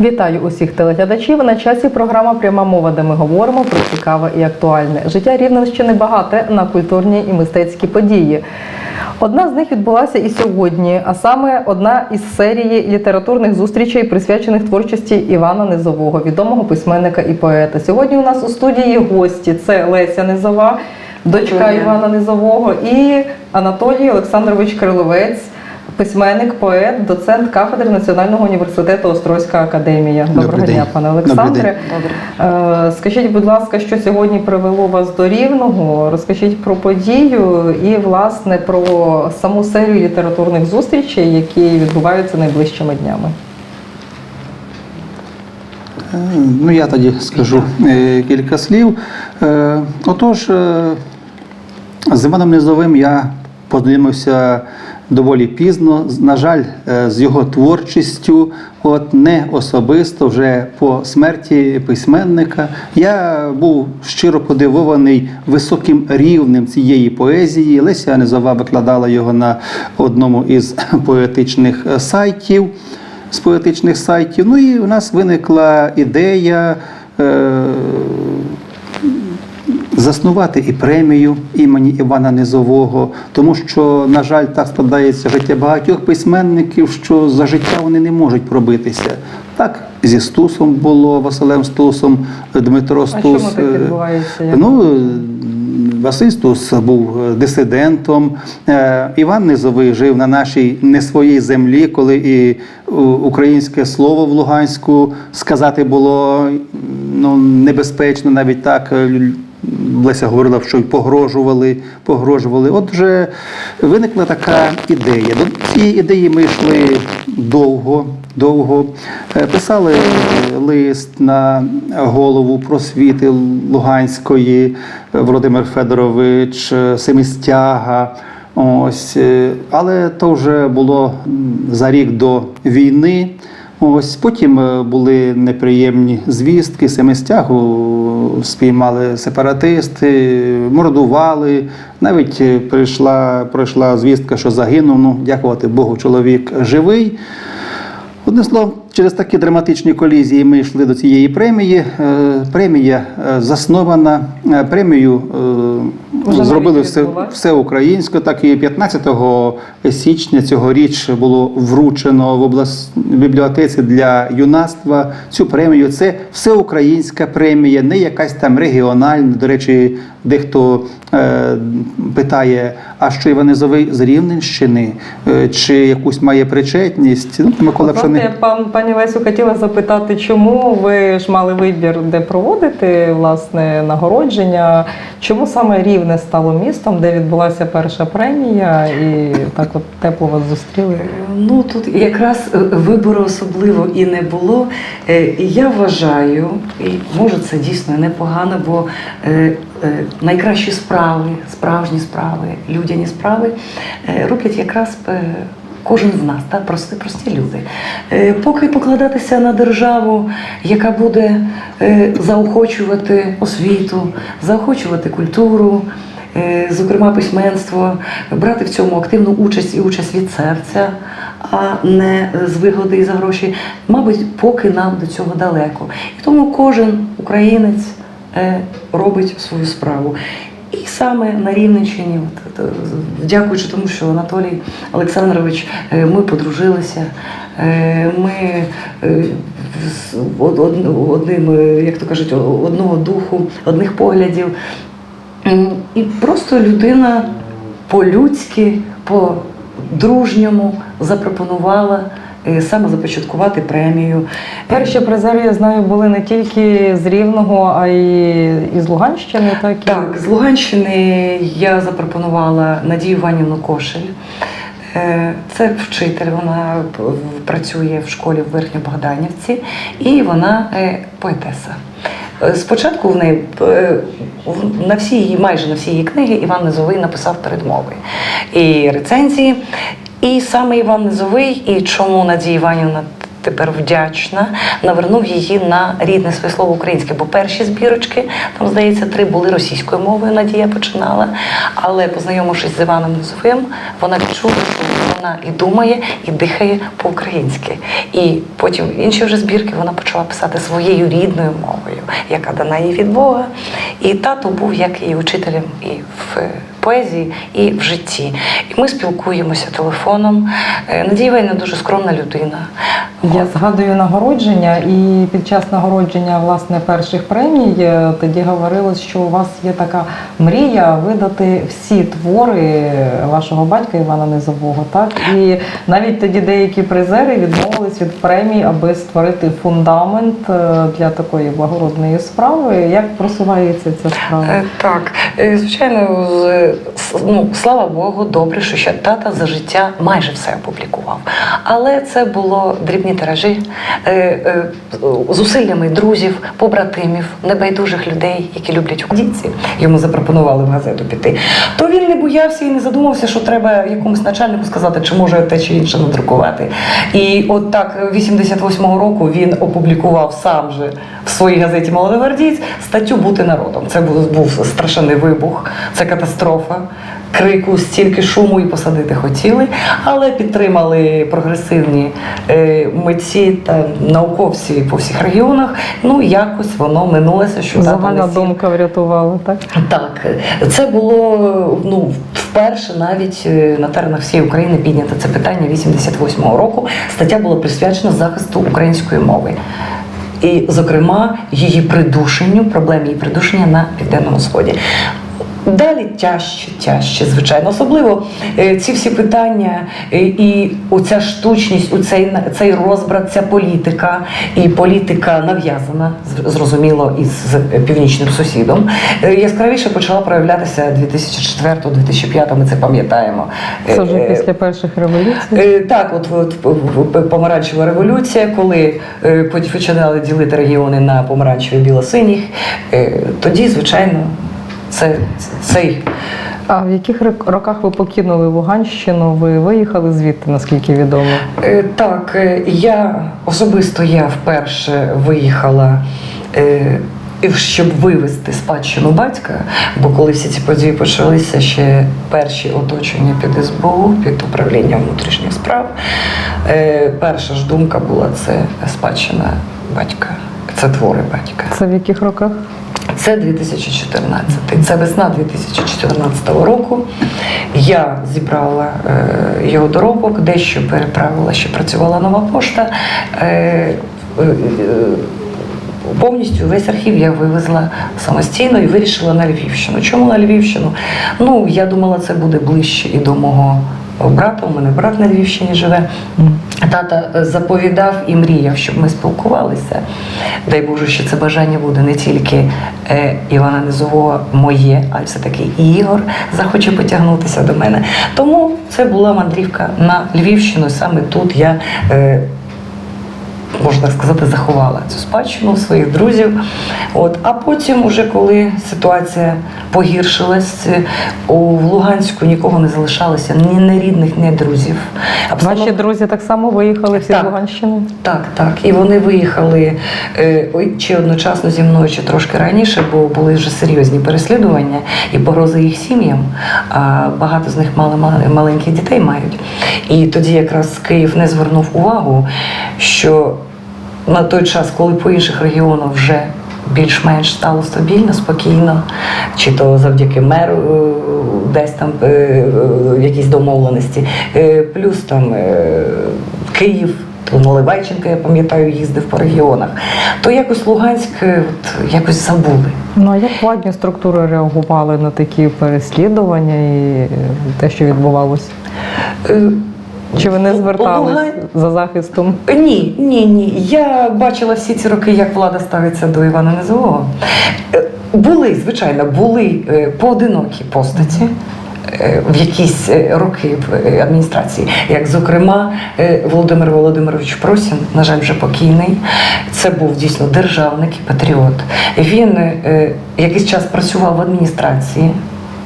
Вітаю усіх телеглядачів. На часі програма Пряма мова, де ми говоримо про цікаве і актуальне. Життя Рівненщини багате на культурні і мистецькі події. Одна з них відбулася і сьогодні, а саме одна із серії літературних зустрічей, присвячених творчості Івана Низового, відомого письменника і поета. Сьогодні у нас у студії гості це Леся Низова, дочка. Івана Низового, і Анатолій Олександрович Криловець. Письменник, поет, доцент кафедри Національного університету Острозька академія. Доброго Добрий дня, день. пане Олександре. Добре. Е, Скажіть, будь ласка, що сьогодні привело вас до Рівного? Розкажіть про подію і, власне, про саму серію літературних зустрічей, які відбуваються найближчими днями. Е, Ну, я тоді скажу е, кілька слів. Отож, з Іваном Низовим я познайомився доволі пізно. На жаль, е, з його творчістю, от не особисто, вже по смерті письменника. Я був щиро подивований високим рівнем цієї поезії. Леся Низова викладала його на одному із поетичних сайтів з поетичних сайтів. Ну і у нас виникла ідея е, заснувати і премію імені Івана Низового, тому що, на жаль, так складається життя багатьох письменників, що за життя вони не можуть пробитися. Так зі Стусом було, Василем Стусом, Дмитро А Стус. чому так е, відбувається? Ну, Василь Стус був е, дисидентом. Е, Іван Низовий жив на нашій не своїй землі, коли і українське слово в Луганську сказати було ну, небезпечно, навіть так. Леся говорила, що й погрожували, погрожували. От вже виникла така ідея. До цієї ідеї ми йшли довго, довго. Е, Писали лист на голову просвіти Луганської е, Володимир Федорович, е, Семистяга. Ось, але то вже було за рік до війни. Ось потім е, були неприємні звістки. Семистягу спіймали сепаратисти, мордували. Навіть е, прийшла, пройшла звістка, що загинув. Ну, дякувати Богу, чоловік живий. Одне словом, через такі драматичні колізії ми йшли до цієї премії. Е, Премія е, заснована. Е, Премію зробили все, все українсько. Так і 15 січня цьогоріч було вручено в облас... бібліотеці для юнацтва цю премію. Це всеукраїнська премія, не якась там регіональна. До речі, дехто е, питає, а що Іван Низовий з Рівненщини, е, чи якусь має причетність. Ну, Микола От, Пшени... пан пані Лесю хотіла запитати, чому ви ж мали вибір, де проводити власне нагородження? Чому саме Рівне стало містом, де відбулася перша премія, і так от тепло вас зустріли? Ну тут якраз е, вибору особливо і не було. Е, і Я вважаю, і може це дійсно непогано, бо е, е, найкращі справи, справжні справи, людяні справи е, роблять якраз. е, Кожен з нас, та прості, прості люди. Е, Поки покладатися на державу, яка буде е, заохочувати освіту, заохочувати культуру, е, зокрема письменство, брати в цьому активну участь і участь від серця, а не з вигоди і за гроші. Мабуть, поки нам до цього далеко. І тому кожен українець е, робить свою справу. І саме на Рівненщині, от, дякуючи тому, що Анатолій Олександрович, е, ми подружилися. е, Ми е, одним, е, як то кажуть, одного духу, одних поглядів. І просто людина по-людськи, по-дружньому запропонувала е, саме започаткувати премію. Перші призери, я знаю, були не тільки з Рівного, а й із Луганщини, так і Так, з Луганщини я запропонувала Надію Іванівну Кошель. Е, Це вчитель, вона працює в школі в Верхньобогданівці, і вона е, поетеса. Е, Спочатку в неї е, на всі її, майже на всі її книги Іван Низовий написав передмови і рецензії. І саме Іван Низовий, і чому Надія Іванівна тепер вдячна, навернув її на рідне своє слово українське. Бо перші збірочки, там, здається, три були російською мовою, Надія починала. Але познайомившись з Іваном Низовим, вона відчула, що вона і думає, і дихає по-українськи. І потім інші вже збірки вона почала писати своєю рідною мовою, яка дана їй від Бога. І тато був як її учителем і в поезії, і в житті. І ми спілкуємося телефоном. Е, Надія Вейна дуже скромна людина. Я згадую нагородження, і під час нагородження власне перших премій е, тоді говорилось, що у вас є така мрія видати всі твори вашого батька Івана Низового. Так і навіть тоді деякі призери відмовились від премій, аби створити фундамент е, для такої благородної справи. Як просувається ця справа? Е, Так, звичайно, ну, слава Богу, добре, що ще тата за життя майже все опублікував. Але це було тиражі е, е, зусиллями друзів, побратимів, небайдужих людей, які люблять українці. Йому запропонували в газету піти. То він не боявся і не задумався, що треба якомусь начальнику сказати, чи може те чи інше надрукувати. І от так 88-го року він опублікував сам же в своїй газеті Молодогвардієць статтю Бути народом. Це був, страшенний вибух, це катастрофа. Крику стільки шуму і посадити хотіли, але підтримали прогресивні е, митці та науковці по всіх регіонах. Ну якось воно минулося, що Загальна думка врятувала, так? Так, це було ну вперше навіть е, на теренах всієї України піднято це питання 88-го року. Стаття була присвячена захисту української мови. І, зокрема, її придушенню, проблемі її придушення на південному сході. Далі тяжче, тяжче, звичайно. Особливо е, ці всі питання е, і оця штучність, у цей, цей розбрат, ця політика, і політика нав'язана, зрозуміло, із північним сусідом. е, Яскравіше почала проявлятися 2004-2005, ми це пам'ятаємо. Це вже після перших революцій. Так, от, от помаранчева революція, коли починали ділити регіони на помаранчеві білосиніх, тоді, звичайно, це, цей А в яких роках ви покинули Луганщину? Ви виїхали звідти, наскільки відомо? Е, Так, е, я особисто я вперше виїхала. е, і Щоб вивезти спадщину батька, бо коли всі ці події почалися, ще перші оточення під СБУ, під управлінням внутрішніх справ. Перша ж думка була це спадщина батька, це твори батька. Це в яких роках? Це 2014. Це весна 2014 року. Я зібрала е, його доробок, дещо переправила, ще працювала нова пошта. Е, е, Повністю весь архів я вивезла самостійно і вирішила на Львівщину. Чому на Львівщину? Ну, я думала, це буде ближче і до мого брата. У мене брат на Львівщині живе. Тата е, заповідав і мріяв, щоб ми спілкувалися. Дай Боже, що це бажання буде не тільки е, Івана Низового моє, а й все-таки і Ігор захоче потягнутися до мене. Тому це була мандрівка на Львівщину. Саме тут я. Можна сказати, заховала цю спадщину своїх друзів. От. А потім, уже коли ситуація погіршилась, е, у Луганську нікого не залишалося, ні не рідних, ні друзів. Ваші друзі так само виїхали всі Так. з Луганщини? Так, так. І вони виїхали е, чи одночасно зі мною, чи трошки раніше, бо були вже серйозні переслідування і погрози їх сім'ям. А багато з них мали мали- маленьких дітей мають. І тоді якраз Київ не звернув увагу, що на той час, коли по інших регіонах вже більш-менш стало стабільно, спокійно, чи то завдяки меру е, десь там е, е, якісь домовленості, плюс там Київ. То Наливайченка, я пам'ятаю, їздив по регіонах. То якось Луганськ от, якось забули. Ну а як владні структури реагували на такі переслідування і те, що відбувалося? Чи ви не звертались за захистом? Ні, ні, ні. Я бачила всі ці роки, як влада ставиться до Івана Низового. Е, Були, звичайно, були е, поодинокі постаті. е, В якісь роки в адміністрації, як зокрема Володимир Володимирович Просін, на жаль, вже покійний. Це був дійсно державник і патріот. Він якийсь час працював в адміністрації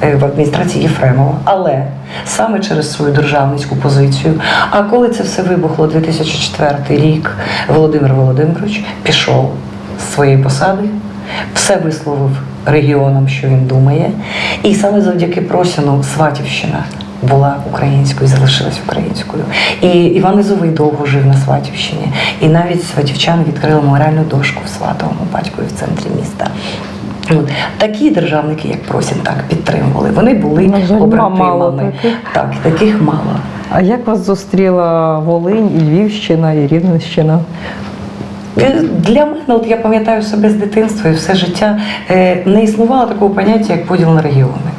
в адміністрації Єфремова. Але саме через свою державницьку позицію. А коли це все вибухло 2004 рік, Володимир Володимирович пішов з своєї посади, все висловив регіонам, що він думає. І саме завдяки Просіну Сватівщина була українською, залишилась українською. І Іван Ізовий довго жив на Сватівщині. І навіть сватівчани відкрили меморіальну дошку в Сватовому батькові в центрі міста. Такі державники, як Просін, так підтримували. Вони були На жаль, мало побратимами. таких. Так, таких мало. А як вас зустріла Волинь, і Львівщина і Рівненщина? Е, Для мене, от я пам'ятаю себе з дитинства і все життя, е, не існувало такого поняття, як поділ на регіони.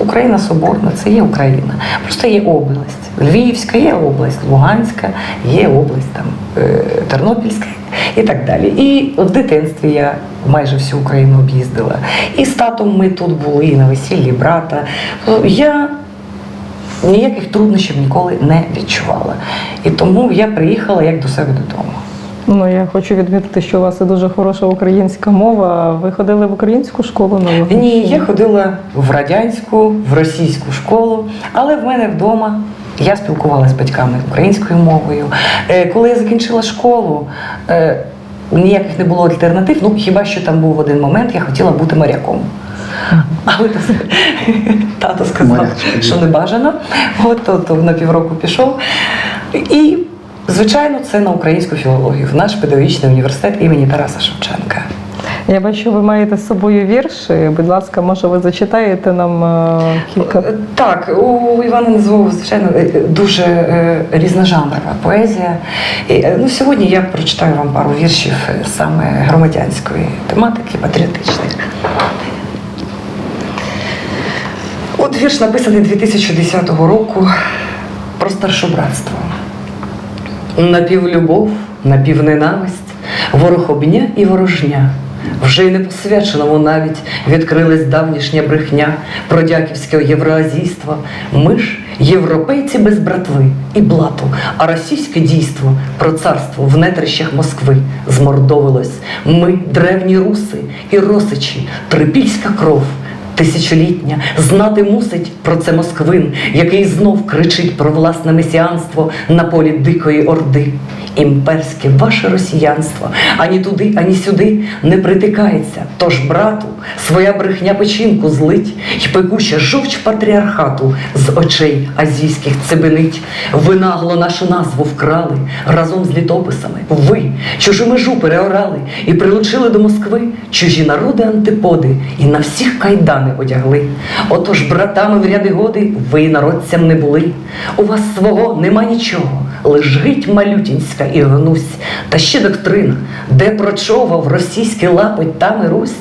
Україна соборна, це є Україна. Просто є область. Львівська є область, Луганська, є область там е, Тернопільська і так далі. І в дитинстві я майже всю Україну об'їздила. І з татом ми тут були, і на весіллі брата. Я ніяких труднощів ніколи не відчувала. І тому я приїхала як до себе додому. Ну я хочу відмітити, що у вас дуже хороша українська мова. Ви ходили в українську школу на Ні, я ходила в радянську, в російську школу, але в мене вдома я спілкувалася з батьками українською мовою. Е, Коли я закінчила школу, е, ніяких не було альтернатив. Ну хіба що там був один момент, я хотіла бути моряком. Але тато сказав, що не бажано. От то, то на півроку пішов. І, звичайно, це на українську філологію, в наш педагогічний університет імені Тараса Шевченка. Я бачу, ви маєте з собою вірші. Будь ласка, може, ви зачитаєте нам е, кілька. Е, Так, у Івана Незового, звичайно, е, дуже різножанрова поезія. І, ну, сьогодні я прочитаю вам пару віршів саме громадянської тематики, патріотичних. От вірш написаний 2010 року про старшобратство. Напівлюбов, напівненависть, ворохобня і ворожня. Вже й непосвяченому навіть відкрилась давнішня брехня про дяківське євроазійство. Ми ж європейці без братви і блату, а російське дійство про царство в нетрищах Москви змордовилось. Ми древні руси і росичі, трипільська кров. Тисячолітня знати мусить про це Москвин, який знов кричить про власне месіанство на полі дикої орди. Імперське ваше росіянство ані туди, ані сюди не притикається. Тож, брату, своя брехня печінку злить, й пекуча жовч патріархату з очей азійських цибенить. Ви нагло нашу назву вкрали разом з літописами. Ви чужу межу переорали і прилучили до Москви чужі народи антиподи і на всіх кайдани одягли. Отож, братами в ряди годи ви народцям не були. У вас свого нема нічого, лиш гить малютінська і гнусь, та ще доктрина, де прочовав російський лапоть там і Русь.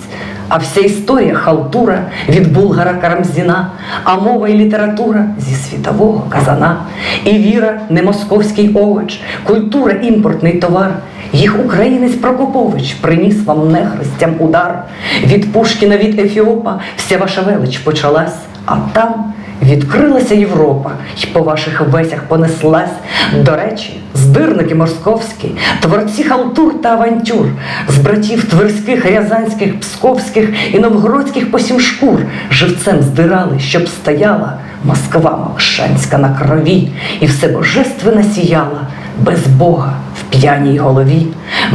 А вся історія халтура від Булгара Карамзіна, а мова і література зі світового казана, і віра не московський овоч, культура імпортний товар. Їх українець Прокопович приніс вам нехрестям удар. Від Пушкіна, від Ефіопа вся ваша велич почалась, а там Відкрилася Європа, й по ваших весях понеслась. До речі, здирники московські, творці халтур та авантюр, з братів тверських, рязанських, псковських і новгородських посім шкур живцем здирали, щоб стояла Москва Мокшанська на крові, і все божественне сіяла без Бога в п'яній голові.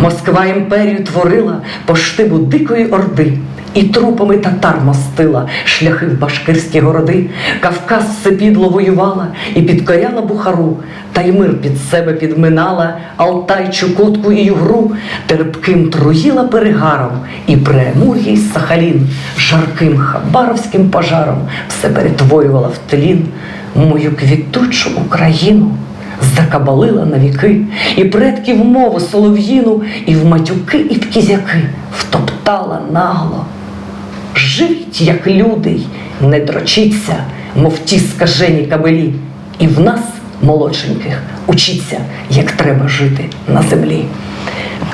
Москва імперію творила по штибу дикої орди. І трупами татар мостила шляхи в башкирські городи, Кавказ все підло воювала і підкоряла Бухару, та й мир під себе підминала, Алтай, Чукотку і Югру, терпким труїла перегаром, і Преамур'я Сахалін, жарким хабаровським пожаром все перетворювала в тлін. Мою квітучу Україну закабалила на віки, і предків мову солов'їну, і в матюки, і в кізяки втоптала нагло. Живіть, як люди, не дрочіться, мов ті скажені кабелі, і в нас, молодшеньких, учіться, як треба жити на землі.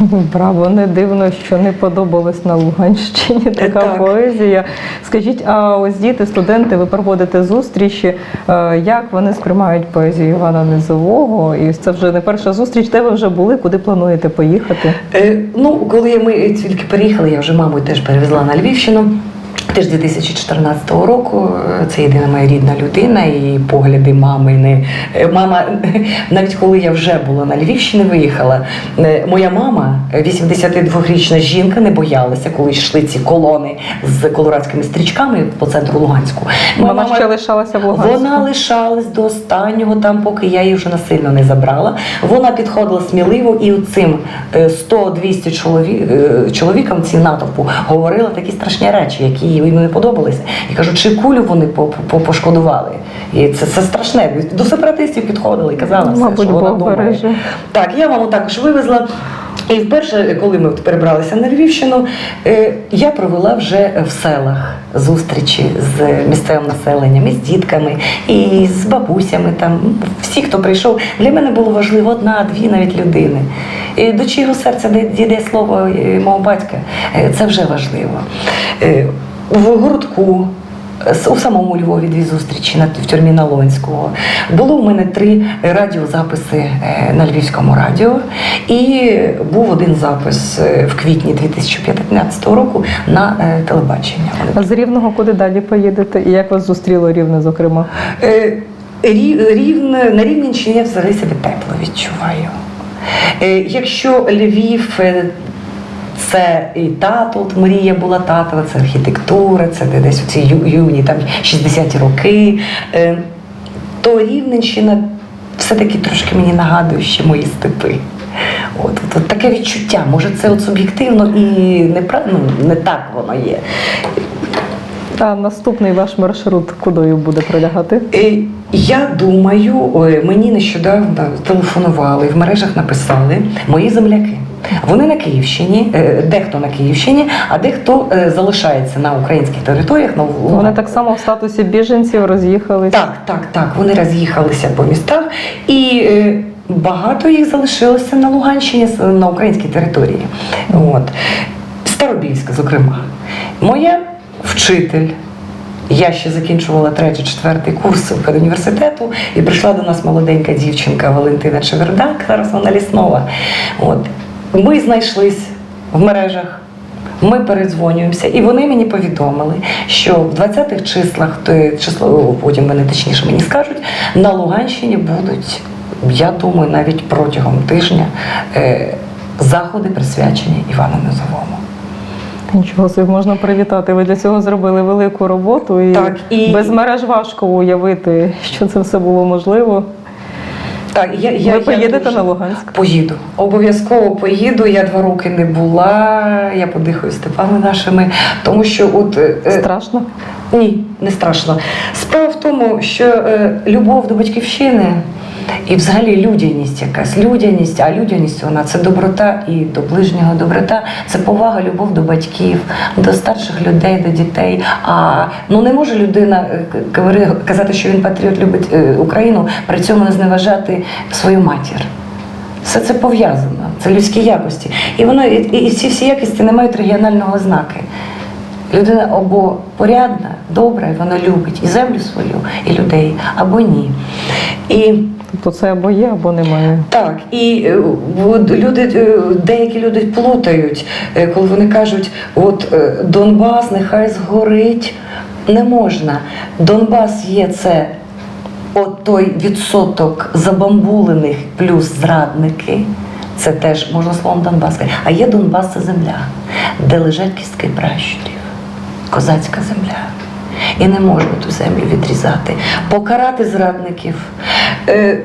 Браво, не дивно, що не подобалось на Луганщині така так. поезія. Скажіть, а ось діти, студенти, ви проводите зустрічі. е, Як вони сприймають поезію Івана Низового? І це вже не перша зустріч, де ви вже були, куди плануєте поїхати? Е, ну, коли ми тільки переїхали, я вже маму теж перевезла на Львівщину. Теж 2014 року е, це єдина моя рідна людина, і погляди мами не е, мама, навіть коли я вже була на Львівщині, виїхала. е, Моя мама, е, 82-річна жінка, не боялася, коли йшли ці колони з колорадськими стрічками по центру Луганську. Моя Вона мама- ще лишалася в Луганську. вона лишалась до останнього, там, поки я її вже насильно не забрала. Вона підходила сміливо і цим 100-200 чоловік, чоловікам ці натовпу говорила такі страшні речі, які їм не подобалися. І кажу, чи кулю вони по- по- пошкодували. І це, це страшне. До сепаратистів підходили і казала все, Мабуть, що вона думає. Так, я маму також вивезла. І вперше, коли ми перебралися на Львівщину, е, я провела вже в селах зустрічі з місцевим населенням, і з дітками, і з бабусями. Там всі, хто прийшов, для мене було важливо одна, дві навіть людини. І до чого серця де- дійде слово е, мого батька, е, це вже важливо. Е, В городку з- у самому Львові дві зустрічі в тюрмі Налонського. Було у мене три радіозаписи е, на Львівському радіо, і був один запис е, в квітні 2015 року на е, телебачення. А з Рівного куди далі поїдете? І як вас зустріло Рівне, зокрема? Е, Рівне, на Рівненщині я взагалі себе тепло відчуваю. Е, Якщо Львів е, це і тато, от мрія була татова, це архітектура, це десь десь ці юні там 60-ті роки, е, то Рівненщина все-таки трошки мені нагадує ще мої степи. От, от, от таке відчуття. Може, це от суб'єктивно і не, ну, не так воно є. А наступний ваш маршрут кудою буде пролягати? Е, Я думаю, мені нещодавно телефонували, в мережах написали мої земляки. Вони на Київщині, е, дехто на Київщині, а дехто е, залишається на українських територіях. На Вони так само в статусі біженців роз'їхались. так, так, так. Вони роз'їхалися по містах, і е, багато їх залишилося на Луганщині, на українській території. От. Старобільська, зокрема. Моя вчитель. Я ще закінчувала третій, четвертий курс педуніверситету, і прийшла до нас молоденька дівчинка Валентина Чевердак, зараз вона ліснова. От. Ми знайшлись в мережах. Ми передзвонюємося, і вони мені повідомили, що в 20-х числах, то число потім вони точніше мені скажуть, на Луганщині будуть, я думаю, навіть протягом тижня е, заходи присвячені Івану Низовому. Нічого собі можна привітати. Ви для цього зробили велику роботу, і, Так, і- без мереж важко уявити, що це все було можливо. Так, я, я, Ви я поїдете дуже- на Луганськ? Поїду. Обов'язково поїду. Я два роки не була. Я подихаю степами нашими, тому що от е, е, Страшно. Ні, не страшно. Справа в тому, що е, любов до батьківщини і взагалі людяність якась, людяність, а людяність вона це доброта і до ближнього доброта, це повага, любов до батьків, до старших людей, до дітей. А ну не може людина е, казати, що він патріот любить е, Україну, при цьому не зневажати свою матір. Все це пов'язано, це людські якості. І воно і, і ці всі якості не мають регіонального ознаки. Людина або порядна, добра, і вона любить і землю свою, і людей, або ні. І Тобто це або є, або немає. так, і е, люди, е, деякі люди плутають, е, коли вони кажуть, от Донбас нехай згорить. Не можна. Донбас є це от той відсоток забамбулених плюс зрадники. Це теж можна словом Донбас. сказати. А є Донбас це земля, де лежать кістки пращурів, козацька земля. І не можна ту землю відрізати, покарати зрадників. Е,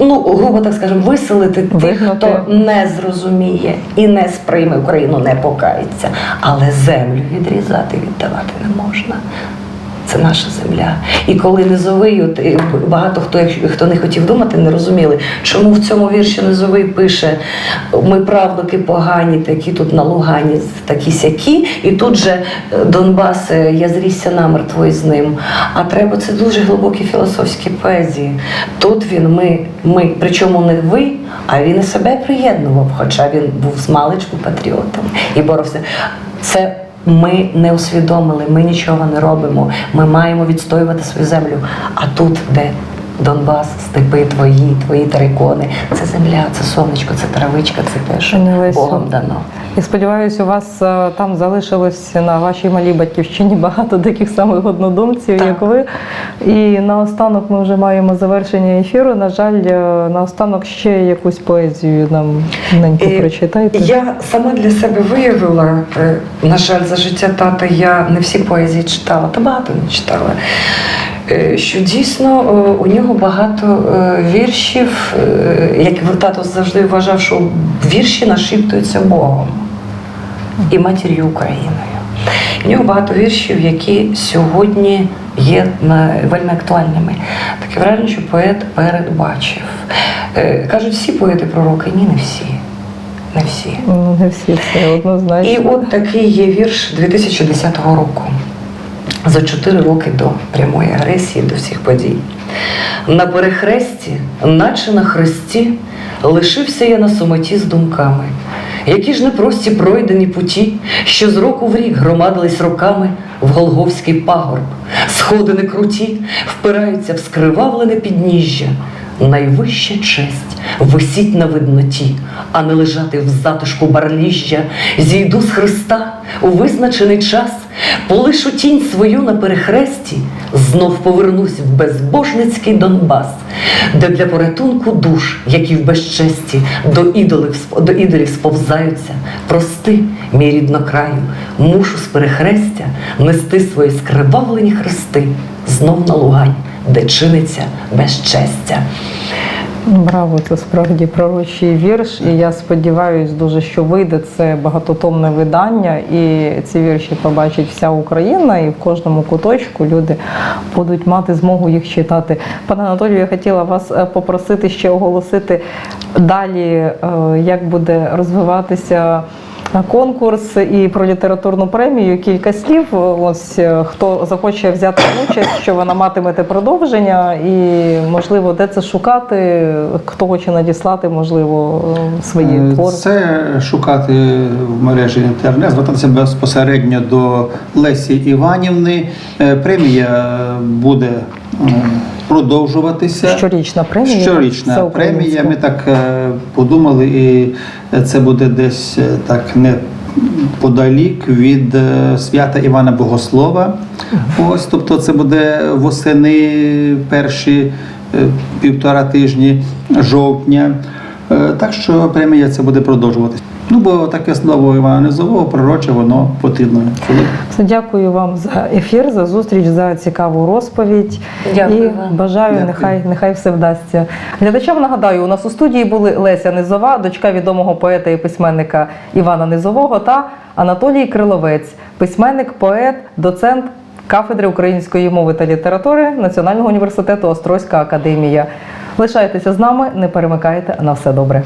Ну, грубо так скажемо, виселити тих, хто не зрозуміє і не сприйме Україну, не покається. Але землю відрізати, віддавати не можна. Це наша земля. І коли низовий, от, багато хто, хто не хотів думати, не розуміли, чому в цьому вірші низовий пише: ми правнуки погані, такі тут на Лугані, такі сякі, і тут же е, Донбас, е, я зрісся намертво із ним. А треба це дуже глибокі філософські поезії. Тут він, ми, ми, причому не ви, а він і себе приєднував, хоча він був з маличку патріотом і боровся. Це ми не усвідомили, ми нічого не робимо. Ми маємо відстоювати свою землю. А тут, де Донбас, степи твої, твої терикони, це земля, це сонечко, це травичка, це те, що Богом дано. Я сподіваюся, у вас е, там залишилось на вашій малій батьківщині багато таких самих однодумців, Так. як ви. І наостанок ми вже маємо завершення ефіру. На жаль, е, наостанок ще якусь поезію нам ненько Е, прочитайте. Я сама для себе виявила, на жаль, за життя тата я не всі поезії читала, та багато не читала. Що дійсно у нього багато віршів, як тато завжди вважав, що вірші нашіптуються Богом і матір'ю Україною. У нього багато віршів, які сьогодні є вельми актуальними. Таке враження, що поет передбачив. Е, Кажуть, всі поети пророки, ні, не всі. Не всі. Ну, не всі це однозначно. І от такий є вірш 2010 року, за 4 роки до прямої агресії, до всіх подій. На перехресті, наче на хресті, лишився я на самоті з думками. Які ж непрості пройдені путі, що з року в рік громадились роками в Голговський пагорб, сходи не круті, впираються в скривавлене підніжжя. Найвища честь висіть на видноті, а не лежати в затишку барліжжя. Зійду з Христа у визначений час, полишу тінь свою на перехресті, знов повернусь в безбожницький Донбас, де для порятунку душ, які в безчесті до ідолів, до ідолів сповзаються. Прости, мій ріднокраю, мушу з перехрестя нести свої скривавлені хрести знов на лугань, де чиниться безчестя. Браво, це справді пророчий вірш. І я сподіваюся дуже, що вийде це багатотомне видання, і ці вірші побачить вся Україна, і в кожному куточку люди будуть мати змогу їх читати. Пане Анатолію, я хотіла вас е, попросити ще оголосити далі, е, як буде розвиватися. Конкурс і про літературну премію кілька слів. Ось е, хто захоче взяти участь, що вона матимете продовження, і можливо, де це шукати, хто хоче надіслати, можливо, е, свої Е, твори. Це шукати в мережі інтернет, звертатися безпосередньо до Лесі Іванівни. Премія буде продовжуватися. Щорічна премія. Щорічна премія. Ми так е, подумали, і це буде десь е, так не подалік від е, свята Івана Богослова. Ось, тобто, це буде восени перші півтора тижні жовтня. Так що премія це буде продовжуватися. Ну, бо таке слово Івана Низового, пророче, воно потрібно. Все, Дякую вам за ефір, за зустріч, за цікаву розповідь. Дякую і вам. бажаю, Дякую. нехай нехай все вдасться. Глядачам нагадаю, у нас у студії були Леся Низова, дочка відомого поета і письменника Івана Низового, та Анатолій Криловець, письменник, поет, доцент кафедри української мови та літератури Національного університету Острозька академія. Лишайтеся з нами, не перемикайте на все добре.